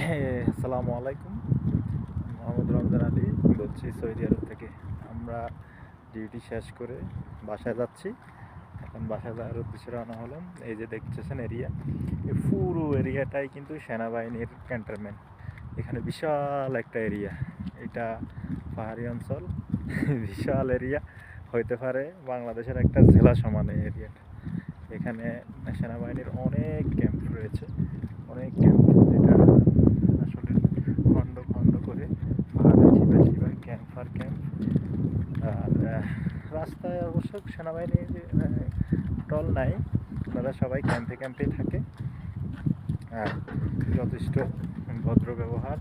আসসালামু আলাইকুম। মোহাম্মদ রমজান আলী, বলছি সৌদি আরব থেকে। আমরা ডিউটি শেষ করে বাসায় যাচ্ছি। এখন বাসায় যাওয়ার উদ্দেশ্যে রওনা হলাম। এই যে দেখতেছেন এরিয়া এই পুরো এরিয়াটাই কিন্তু সেনাবাহিনীর ক্যান্টনমেন্ট এখানে বিশাল একটা এরিয়া এটা পাহাড়ি অঞ্চল, বিশাল এরিয়া হইতে পারে বাংলাদেশের একটা জেলা সমান এই এরিয়াটা এখানে সেনাবাহিনীর অনেক ক্যাম্প রয়েছে। অনেক ক্যাম্প যেটা আসলে খণ্ড খণ্ড করে পাহাড়ে চিপে চিপে ক্যাম্প আর ক্যাম্প আর আহ, রাস্তায় অবশ্য সেনাবাহিনীর টল নাই। তারা সবাই ক্যাম্পে ক্যাম্পে থাকে। আর যথেষ্ট ভদ্র ব্যবহার,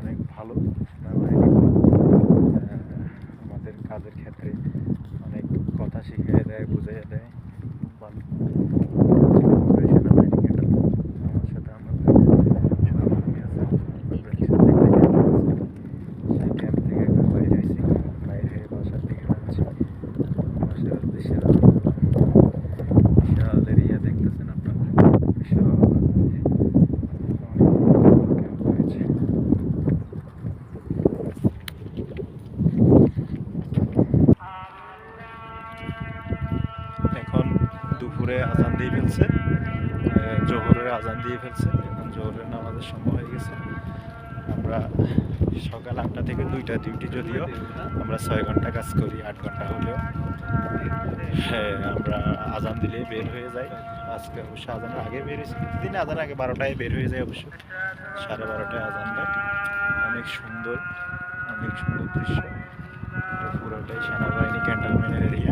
অনেক ভালো আমাদের কাজের ক্ষেত্রে অনেক কথা শিখিয়ে দেয়, বুঝিয়ে দেয়। খুব ভালো সেনাবাহিনী এটা আমার সাথে আমাদের সহকর্মী আছে আমরা একসাথে একটা ক্যাম্প আছে সেই ক্যাম্প থেকে এখন বাইরে হয়েছি বাইরে হয়ে বাসার দিকে যাচ্ছি বাসার উদ্দেশ্যে রওনা হলাম। বিশাল এরিয়া দেখতেছেন আপনারা বিশাল ক্যাম্প হয়েছে এখন দুপুরে আজান দিয়ে ফেলছে। জোহরের আজান দিয়ে ফেলছে। এখন জোহরের নামাজের সময় হয়ে গেছে। আমরা সকাল আটটা থেকে দুইটা ডিউটি যদিও আমরা ছয় ঘণ্টা কাজ করি, আট ঘণ্টা হলেও। হ্যাঁ আমরা আজান দিলে বের হয়ে যাই। আজকে অবশ্য আজানের আগে বের হয়েছে। দিনে আজান আগে বারোটায় বের হয়ে যায় অবশ্য। সাড়ে বারোটায় আজান দেয়। অনেক সুন্দর অনেক সুন্দর দৃশ্য। পুরোটাই সেনাবাহিনী ক্যান্টনমেন্টের এরিয়া।